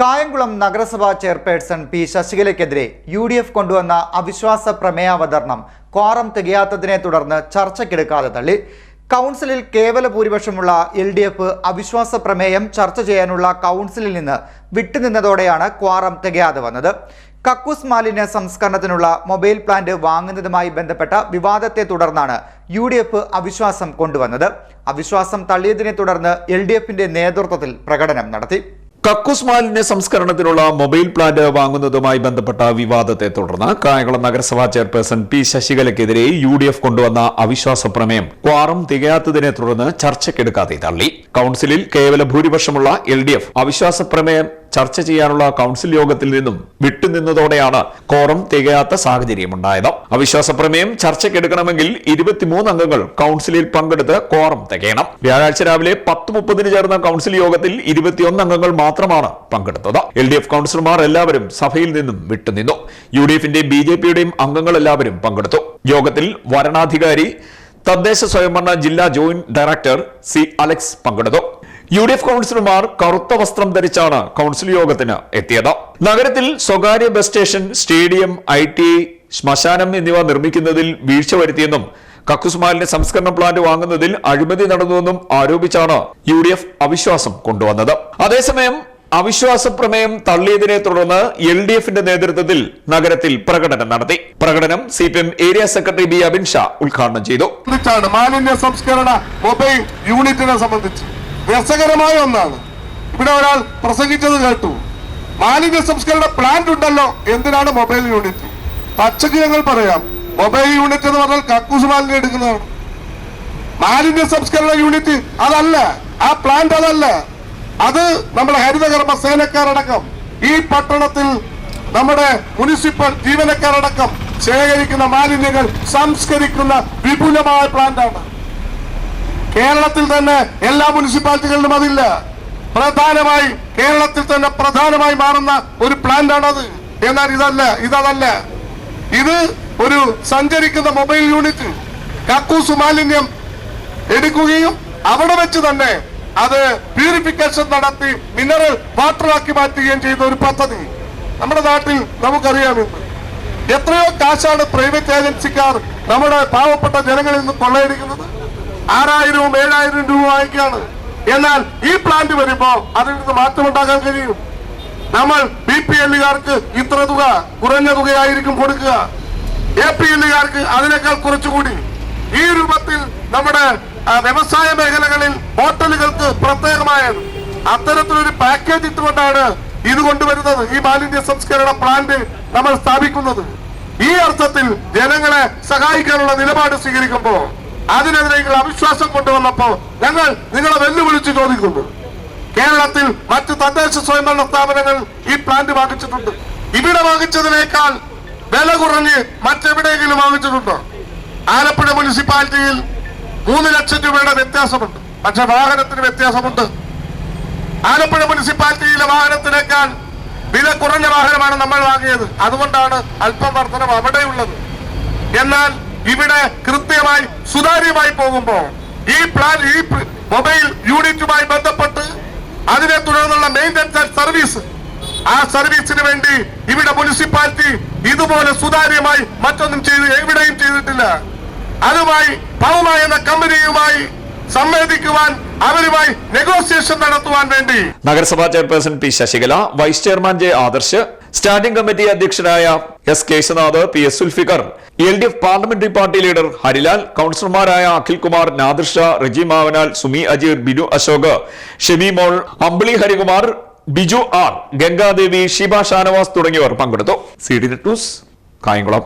കായംകുളം നഗരസഭാ chairperson P ശശികലയ്ക്കെതിരെ U D F കൊണ്ടുവന്ന അവിശ്വാസ പ്രമേയാവതരണം ക്വാറം തികയാത്തതിനെ തുടർന്ന് ചർച്ചയ്ക്കെടുക്കാതെ തള്ളി. കൗൺസിലിൽ കേവല ഭൂരിപക്ഷമുള്ള എൽ ഡി എഫ് അവിശ്വാസ പ്രമേയം ചർച്ച ചെയ്യാനുള്ള കൗൺസിലിൽ നിന്ന് വിട്ടുനിന്നതോടെയാണ് ക്വാറം തികയാതെ വന്നത്. കക്കൂസ് മാലിന്യ സംസ്കരണത്തിനുള്ള മൊബൈൽ പ്ലാന്റ് വാങ്ങുന്നതുമായി ബന്ധപ്പെട്ട വിവാദത്തെ തുടർന്നാണ് യു ഡി എഫ് അവിശ്വാസം കൊണ്ടുവന്നത്. അവിശ്വാസം തള്ളിയതിനെ തുടർന്ന് എൽ ഡി എഫിന്റെ നേതൃത്വത്തിൽ പ്രകടനം നടത്തി. കക്കൂസ് മാലിന്യ സംസ്കരണത്തിനുള്ള മൊബൈൽ പ്ലാന്റ് വാങ്ങുന്നതുമായി ബന്ധപ്പെട്ട വിവാദത്തെ തുടർന്ന് കായംകുളം നഗരസഭാ ചെയർപേഴ്സൺ പി ശശികലയ്ക്കെതിരെ യു ഡി എഫ് കൊണ്ടുവന്ന അവിശ്വാസ പ്രമേയം ക്വാറം തികയാത്തതിനെ തുടർന്ന് ചർച്ചയ്ക്കെടുക്കാതെ തള്ളി. കൌൺസിലിൽ കേവല ഭൂരിപക്ഷമുള്ള എൽ ഡി എഫ് അവിശ്വാസ പ്രമേയം ചർച്ച ചെയ്യാനുള്ള കൌൺസിൽ യോഗത്തിൽ നിന്നും വിട്ടുനിന്നതോടെയാണ് കോറം തികയാത്ത സാഹചര്യമുണ്ടായത്. അവിശ്വാസ പ്രമേയം ചർച്ചയ്ക്കെടുക്കണമെങ്കിൽ ഇരുപത്തിമൂന്ന് അംഗങ്ങൾ കൌൺസിലിൽ പങ്കെടുത്ത് കോറം തികയണം. വ്യാഴാഴ്ച രാവിലെ പത്ത് മുപ്പതിന് ചേർന്ന കൌൺസിൽ യോഗത്തിൽ ഇരുപത്തിയൊന്ന് അംഗങ്ങൾ മാത്രമാണ് പങ്കെടുത്തത്. എൽ ഡി എഫ് കൌൺസിലർമാർ എല്ലാവരും സഭയിൽ നിന്നും വിട്ടുനിന്നു. യു ഡി എഫിന്റെയും ബി ജെ പിയുടെയും അംഗങ്ങൾ എല്ലാവരും പങ്കെടുത്തു. യോഗത്തിൽ വരണാധികാരി തദ്ദേശ സ്വയംഭരണ ജില്ലാ ജോയിന്റ് ഡയറക്ടർ സി അലക്സ് പങ്കെടുത്തു. യു ഡി എഫ് കൌൺസിലർമാർ കറുത്ത വസ്ത്രം ധരിച്ചാണ് കൌൺസിൽ യോഗത്തിന് എത്തിയത്. നഗരത്തിൽ സ്വകാര്യ bus station stadium I T ശ്മശാനം എന്നിവ നിർമ്മിക്കുന്നതിൽ വീഴ്ച വരുത്തിയെന്നും കക്കുസ്മാലിന്റെ സംസ്കരണ പ്ലാന്റ് വാങ്ങുന്നതിൽ അഴിമതി നടന്നുവെന്നും ആരോപിച്ചാണ് യു ഡി എഫ് അവിശ്വാസം കൊണ്ടുവന്നത്. അതേസമയം അവിശ്വാസ പ്രമേയം തള്ളിയതിനെ തുടർന്ന് എൽ ഡി എഫിന്റെ നേതൃത്വത്തിൽ നഗരത്തിൽ പ്രകടനം നടത്തി. പ്രകടനം C P M area secretary B Abin Shah ഉദ്ഘാടനം ചെയ്തു. മാലിന്യ സംസ്കരണ മൊബൈൽ യൂണിറ്റിനെ സംബന്ധിച്ച്. രസകരമായ ഒന്നാണ്. ഇവിടെ ഒരാൾ പ്രസംഗിച്ചത് കേട്ടു. മാലിന്യ സംസ്കരണ പ്ലാന്റ് ഉണ്ടല്ലോ എന്തിനാണ് മൊബൈൽ യൂണിറ്റ് പച്ചക്ക് ഞങ്ങൾ പറയാം. മൊബൈൽ യൂണിറ്റ് എന്ന് പറഞ്ഞാൽ കക്കൂസ് മാലിന്യം എടുക്കുന്നതാണ്. മാലിന്യ സംസ്കരണ യൂണിറ്റ് അതല്ല ആ പ്ലാന്റ് അതല്ല. അത് നമ്മുടെ ഹരിതകർമ്മ സേനക്കാരടക്കം ഈ പട്ടണത്തിൽ നമ്മുടെ മുനിസിപ്പൽ ജീവനക്കാരടക്കം ശേഖരിക്കുന്ന മാലിന്യങ്ങൾ സംസ്കരിക്കുന്ന വിപുലമായ പ്ലാന്റാണ് കേരളത്തിൽ തന്നെ എല്ലാ മുനിസിപ്പാലിറ്റികളിലും അതില്ല. പ്രധാനമായി കേരളത്തിൽ തന്നെ പ്രധാനമായി മാറുന്ന ഒരു പ്ലാന്റാണത്. എന്നാൽ ഇതല്ല ഇതല്ല ഇത് ഒരു സഞ്ചരിക്കുന്ന മൊബൈൽ യൂണിറ്റ് കക്കൂസ് മാലിന്യം എടുക്കുകയും അവിടെ വെച്ച് തന്നെ അത് പ്യൂരിഫിക്കേഷൻ നടത്തി മിനറൽ വാട്ടറാക്കി മാറ്റുകയും ചെയ്ത ഒരു പദ്ധതി. നമ്മുടെ നാട്ടിൽ നമുക്കറിയാം ഇന്ന് എത്രയോ കാശാണ് പ്രൈവറ്റ് ഏജൻസിക്കാർ നമ്മുടെ പാവപ്പെട്ട ജനങ്ങളിൽ നിന്ന് കൊള്ളയടിക്കുന്നത്. ആറായിരവും ഏഴായിരം രൂപ വാങ്ങിക്കുകയാണ്. എന്നാൽ ഈ പ്ലാന്റ് വരുമ്പോ നിന്ന് മാറ്റമുണ്ടാക്കാൻ കഴിയും. നമ്മൾ ബി പി എല്ലുകാർക്ക് ഇത്ര തുക കുറഞ്ഞ തുകയായിരിക്കും കൊടുക്കുക. എ പി എല്ലുകാർക്ക് അതിനേക്കാൾ കുറച്ചുകൂടി. ഈ രൂപത്തിൽ നമ്മുടെ വ്യവസായ മേഖലകളിൽ ഹോട്ടലുകൾക്ക് പ്രത്യേകമായത്. അത്തരത്തിലൊരു പാക്കേജ് ഇട്ടുകൊണ്ടാണ് ഇത് കൊണ്ടുവരുന്നത്. ഈ മാലിന്യ സംസ്കരണ പ്ലാന്റ് നമ്മൾ സ്ഥാപിക്കുന്നത്. ഈ അർത്ഥത്തിൽ ജനങ്ങളെ സഹായിക്കാനുള്ള നിലപാട് സ്വീകരിക്കുമ്പോൾ അതിനെതിരെ നിങ്ങൾ അവിശ്വാസം കൊണ്ടുവന്നപ്പോ ഞങ്ങൾ നിങ്ങളെ വെല്ലുവിളിച്ച് ചോദിക്കുന്നു. കേരളത്തിൽ മറ്റ് തദ്ദേശ സ്വയംഭരണ സ്ഥാപനങ്ങൾ ഈ പ്ലാന്റ് വാങ്ങിച്ചിട്ടുണ്ട്. ഇവിടെ വാങ്ങിച്ചതിനേക്കാൾ വില കുറഞ്ഞ് മറ്റെവിടെയെങ്കിലും വാങ്ങിച്ചിട്ടുണ്ടോ? ആലപ്പുഴ മുനിസിപ്പാലിറ്റിയിൽ മൂന്ന് ലക്ഷം രൂപയുടെ വ്യത്യാസമുണ്ട്. പക്ഷെ വാഹനത്തിന് വ്യത്യാസമുണ്ട്. ആലപ്പുഴ മുനിസിപ്പാലിറ്റിയിലെ വാഹനത്തിനേക്കാൾ വില കുറഞ്ഞ വാഹനമാണ് നമ്മൾ വാങ്ങിയത്. അതുകൊണ്ടാണ് അല്പം വർധനം അവിടെയുള്ളത്. എന്നാൽ ഇവിടെ കൃത്യമായി സുതാര്യമായി പോകുമ്പോൾ ഈ പ്ലാൻ ഈ മൊബൈൽ യൂണിറ്റുമായി ബന്ധപ്പെട്ട് അതിനെ തുടർന്നുള്ള ആൻഡ് സർവീസ് ആ സർവീസിന് വേണ്ടി ഇവിടെ മുനിസിപ്പാലിറ്റി ഇതുപോലെ സുതാര്യമായി മറ്റൊന്നും ചെയ്ത് എവിടെയും ചെയ്തിട്ടില്ല. അതുമായി പൗമ എന്ന കമ്പനിയുമായി സംവേദിക്കുവാൻ അവരുമായി നെഗോസിയേഷൻ നടത്തുവാൻ വേണ്ടി. നഗരസഭാ chairperson P Sasikala vice chairman J Adarsh standing committee അധ്യക്ഷനായ S Keshanath P S Sulfikar L D F parliamentary party leader Harilal കൌൺസിലർമാരായ Akhilkumar Nadir Shah Reji Mavanal Sumi Ajeer Binu Ashok Shemi Mol Ambili Harikumar Biju R Gangadevi Shiba Shanavas തുടങ്ങിയവർ പങ്കെടുത്തു. C D news Kayamkulam.